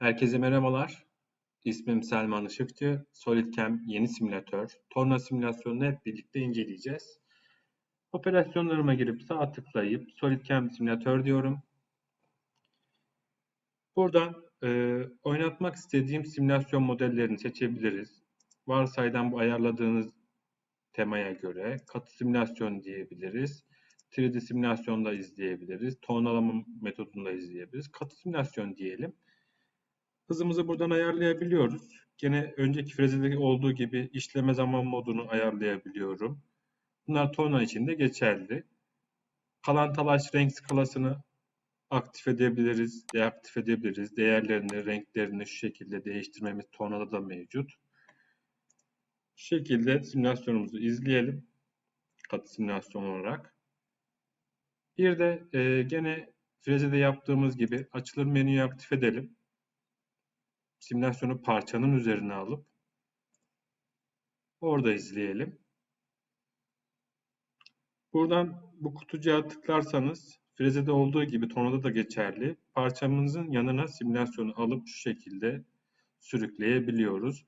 Herkese merhabalar. İsmim Selman Işıkçı. SolidCam yeni simülatör, Torna simülasyonunu hep birlikte inceleyeceğiz. Operasyonlarıma girip sağ tıklayıp SolidCam simülatör diyorum. Buradan e, oynatmak istediğim simülasyon modellerini seçebiliriz. Varsaydan bu ayarladığınız temaya göre katı simülasyon diyebiliriz. 3D simülasyonda izleyebiliriz. Tonlama metodunda izleyebiliriz. Katı simülasyon diyelim. Hızımızı buradan ayarlayabiliyoruz. Gene önceki frezede olduğu gibi işleme zaman modunu ayarlayabiliyorum. Bunlar torna için de geçerli. Kalan talaş renk skalasını aktif edebiliriz, deaktif edebiliriz. Değerlerini, renklerini şu şekilde değiştirmemiz tornada da mevcut. Şu şekilde simülasyonumuzu izleyelim. Katı simülasyon olarak. Bir de e, gene frezede yaptığımız gibi açılır menüyü aktif edelim simülasyonu parçanın üzerine alıp orada izleyelim. Buradan bu kutucuğa tıklarsanız frezede olduğu gibi tornada da geçerli. Parçamızın yanına simülasyonu alıp şu şekilde sürükleyebiliyoruz.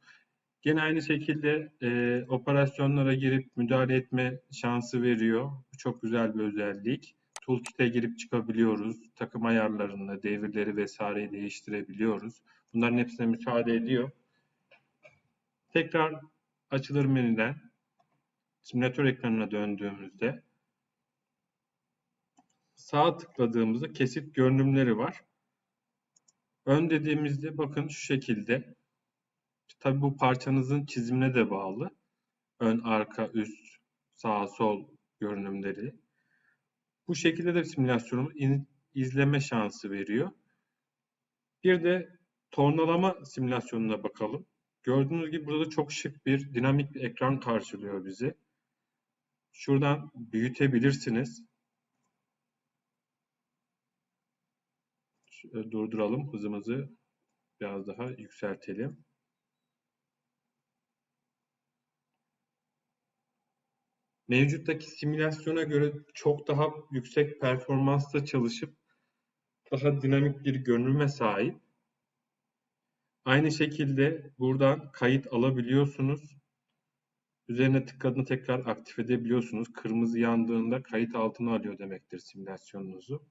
Gene aynı şekilde e, operasyonlara girip müdahale etme şansı veriyor. Bu çok güzel bir özellik. Toolkit'e girip çıkabiliyoruz. Takım ayarlarını, devirleri vesaireyi değiştirebiliyoruz. Bunların hepsine müsaade ediyor. Tekrar açılır menüden simülatör ekranına döndüğümüzde sağ tıkladığımızda kesit görünümleri var. Ön dediğimizde bakın şu şekilde. Tabi bu parçanızın çizimine de bağlı. Ön, arka, üst, sağ, sol görünümleri. Bu şekilde de simülasyonu izleme şansı veriyor. Bir de tornalama simülasyonuna bakalım. Gördüğünüz gibi burada çok şık bir dinamik bir ekran karşılıyor bizi. Şuradan büyütebilirsiniz. Durduralım hızımızı biraz daha yükseltelim. Mevcuttaki simülasyona göre çok daha yüksek performansla çalışıp daha dinamik bir görünüme sahip. Aynı şekilde buradan kayıt alabiliyorsunuz. Üzerine tıkladığında tekrar aktif edebiliyorsunuz. Kırmızı yandığında kayıt altına alıyor demektir simülasyonunuzu.